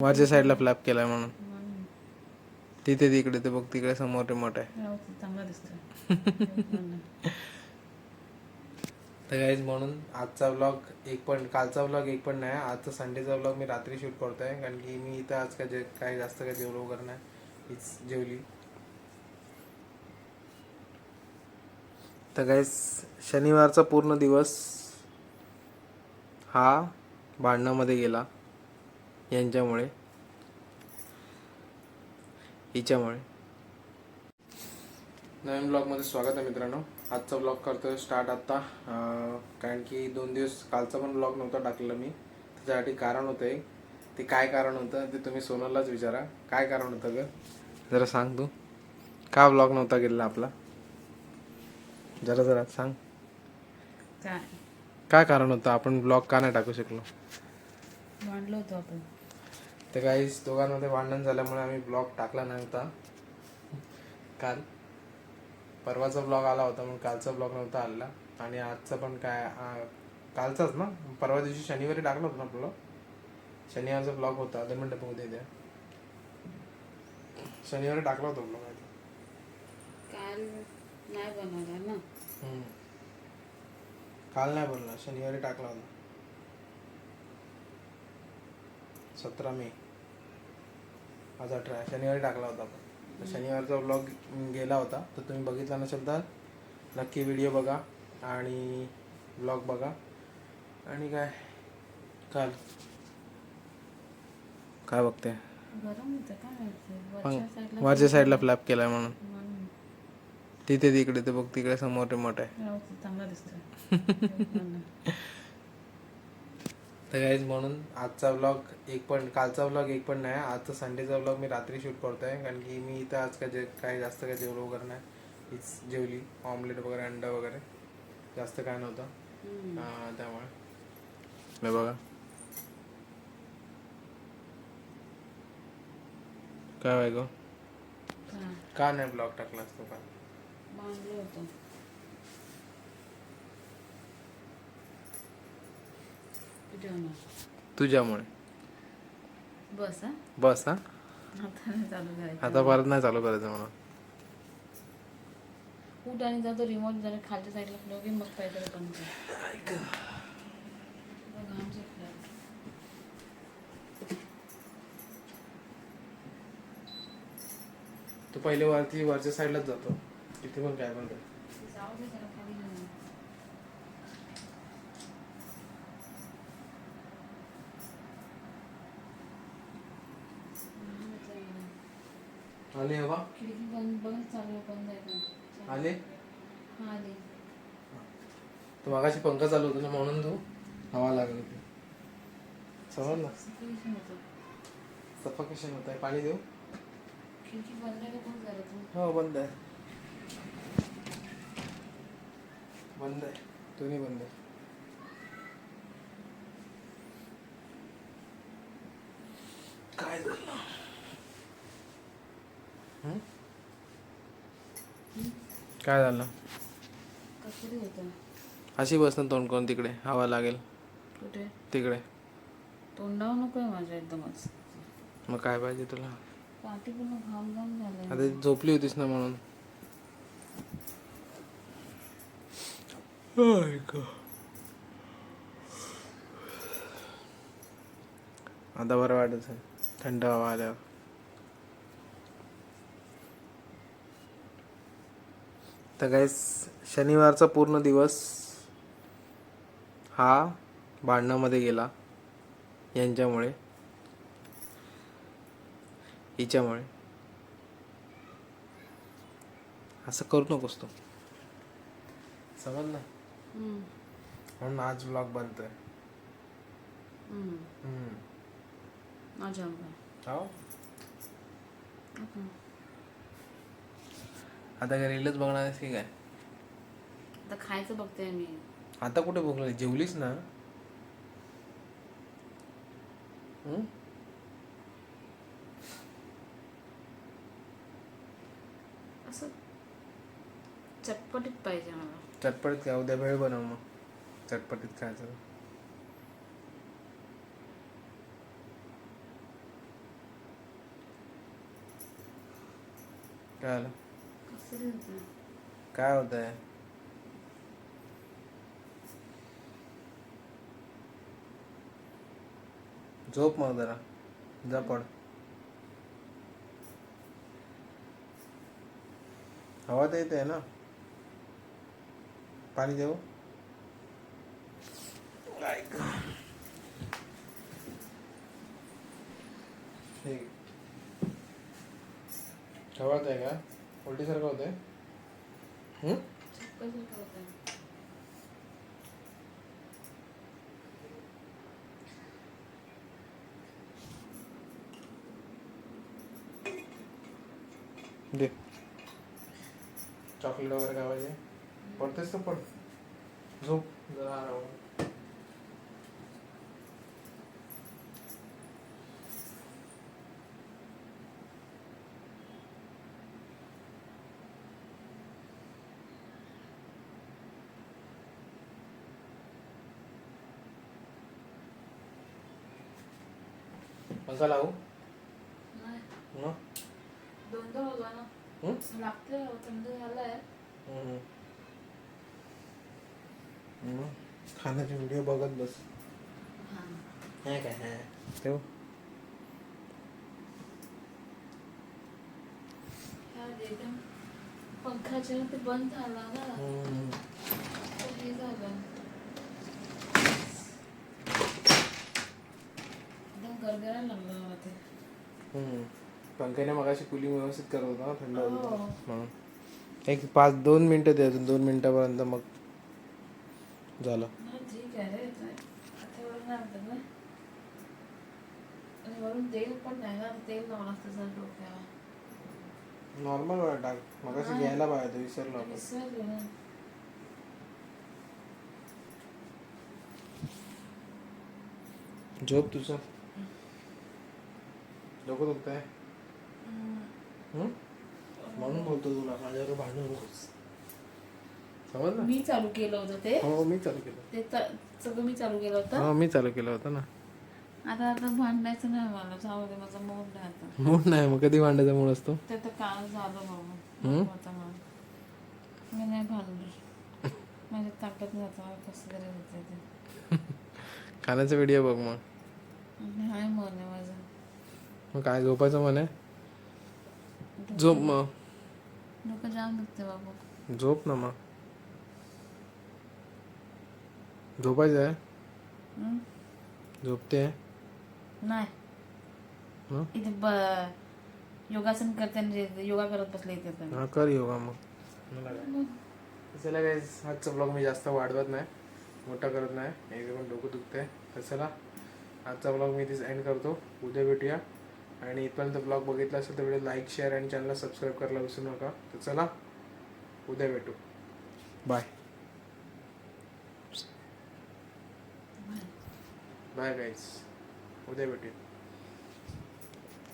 वरच्या साईडला फ्लॅप केलाय म्हणून. म्हणून तिथे तिकडे ते बघ तिकडे समोर रिमोट आहे. हो, चांगला दिसतोय. तर गाईज म्हणून आजचा व्लॉग एक पण कालचा व्लॉग एक पण नाही आजचा संडेचा व्लॉग मी रात्री शूट करतोय कारण की मी इथं आज काय जे काय जास्त काय जेवलो वगैरे नाही. हीच जेवली. तर गाईज शनिवारचा पूर्ण दिवस हा भांडणामध्ये गेला. यांच्यामुळे. हिच्यामुळे. नवीन ब्लॉगमध्ये स्वागत आहे मित्रांनो. आजचा ब्लॉग करतोय स्टार्ट आत्ता. कारण की दोन दिवस कालचा पण ब्लॉग नव्हता टाकलेला मी. त्याच्यासाठी कारण होतं एक ते काय कारण होतं ते तुम्ही सोनललाच विचारा. काय कारण होतं ग? जरा सांग तू. का ब्लॉग नव्हता गेलेला आपला? जरा जरा सांग. काय? काय कारण होतं? आपण ब्लॉग का नाही टाकू शकलो? मांडलो होतो आपण. तर काही दोघांमध्ये भांडण झाल्यामुळे आम्ही ब्लॉग टाकला नव्हता. काल. परवाचा ब्लॉग आला होता म्हणून कालचा ब्लॉग नव्हता आला आणि आजचा पण काय कालचाच ना? परवा दिवशी शनिवारी टाकला होता ना ब्लॉग शनिवारचा ब्लॉग होता. दोन मिनटं बघू दे द्या शनिवारी टाकला होता ब्लॉग काल नाही बनवला ना? काल नाही बोलला शनिवारी टाकला होता. सतरा मे. आज अठरा शनिवारी टाकला होता आपण. तर शनिवारचा ब्लॉग गेला होता. तर तुम्ही बघितला नसेल तर नक्की व्हिडिओ बघा आणि ब्लॉग बघा. आणि काय? काल. काय बघते वरच्या साईडला फ्लॅप केलाय म्हणून. तिथे तिकडे ते बघ तिकडे समोर रिमोट आहे. चांगला दिसतोय. तर गाईज म्हणून आजचा व्लॉग एक पण कालचा व्लॉग एक पण नाही आजचा संडेचा व्लॉग मी रात्री शूट करतोय कारण की मी इथं आज काय जे काय जास्त काय जेवलो वगैरे नाही. हीच जेवली ऑमलेट वगैरे अंडा वगैरे. जास्त काय नव्हतं. त्यामुळे. बघा. काय वाय गो? काय? का नाही ब्लॉग टाकला असतो का मांडलो होतो कुठे होणार तुझ्यामुळे. बस हा? बस हा? आता परत नाही चालू करायचं मला कुठं आणि जातो रिमोट जरा खालच्या साईडला फ्लो की मग काहीतरी पण. तू पहिले वरती वरच्या साईडलाच जातो. तिथे पण काय पण कर. जाऊ दे जरा खाली जाऊ. आले हवा खिडकी बंद बंद चालू बंद आहे आले? हा आली. तू मागाशी पंखा चालू होता ना म्हणून तू हवा लागत होती. समजलं? सफोकेशन होतं. आहे पाणी देऊ? खिडकी बंद आहे कोण करत हो बंद आहे. बंद आहे. दोन्ही बंद आहे. काय झालं? काय झालं? अशी बस ना तोंड करून तिकडे हवा लागेल. कुठे? तिकडे. तोंडावर नको आहे माझ्या एकदमच. मग काय पाहिजे तुला? पाठी पूर्ण घाम घाम झालंय. आता झोपली होतीस ना म्हणून. आता बरं वाटत आहे थंड हवा आल्यावर. तर काय शनिवारचा पूर्ण दिवस हा भांडणामध्ये गेला. यांच्यामुळे. हिच्यामुळे. असं करू नकोस तू. समजलं? हम्म, म्हणून आज ब्लॉग बनतोय. हम्म. हो. ओके. आता काय रीलच बघणार आहेस की काय? आता खायचं बघते मी. आता कुठे भूक जेवलीस ना? असं चटपटीत पाहिजे मला. चटपटीत काय? उद्या भेळ बनव मग. चटपटीत खायचं. काय आलं? काय होत आहे झोप मग जरा. जा पड. हवा तर येते ना? पाणी देऊ? हवा ठीक आहे का? उलटीसारखं होतंय. आहे दे. चॉकलेट वगैरे काय पाहिजे पडतेस तर पड. झोप. जरा आराम. पंखा लावू नाही. मग? दोनदा होता ना हं? लागते थंड झालाय. हम्म. मग? खाण्याचे व्हिडिओ बघत बस. हा. हे काय हे? ठेव. काय एकदम पंखाच्या ते बंद झाला ना. तर हे झालं. गरगरायला लागलं मला ते. पंख्याने मगाशी कुलिंग व्यवस्थित करत होता ना थंड होत हो. होतं. म्हणून एक पाच दोन मिनिटं दे अजून दोन मिनिटापर्यंत मग झालं ठीक आहे रे आता एवढं नाही वाटत ना आणि वरून तेल पण नाही ना तेल लावलं असतं सर डोक्याला नॉर्मल वेळ टाक मगाशी. घ्यायला पाहिजे विसरलो आपण विसरले ना झोप तुझं डोकं दुखत आहे. म्हणून बोलतो तुला माझ्यावर भांडू नकोस. समजलं? मी चालू केलं होतं ते. हो मी चालू केलं. ते त- सगळं मी चालू केलं होतं. हो मी चालू केलं होतं ना. आता आता भांडायचं नाही मला जाऊ दे माझा मूड नाही आता. मूड नाही मग कधी भांडायचा मूड असतो? ते तर काल झालं? बाबा. आता मला. मी नाही भांडणार. माझ्या ताकद नाही आता मला कसं तरी होतं ते. खाण्याचा व्हिडिओ बघ मग. नाही मन आहे माझं. मग काय झोपायचं म्हणे? झोप मग. डोकं जाम दुखते बाबा झोप ना मग. झोपायचं आहे? हम्म? झोपते? नाही. हं? इथे ब योगासन करते आणि जे- योगा करत बसले इथे तर. हा कर योगा मग. मला काय? चला आजचा ब्लॉग मी जास्त वाढवत नाही. मोठा करत नाही. एक पण डोकं दुखतंय. तर चला आजचा ब्लॉग मी तिथे एंड करतो. उद्या भेटूया. आणि इथपर्यंत ब्लॉग बघितला असेल तर व्हिडिओ लाईक शेअर आणि चॅनलला सबस्क्राईब करायला विसरू नका. तर चला उद्या भेटू. बाय बाय गाईज उद्या भेटू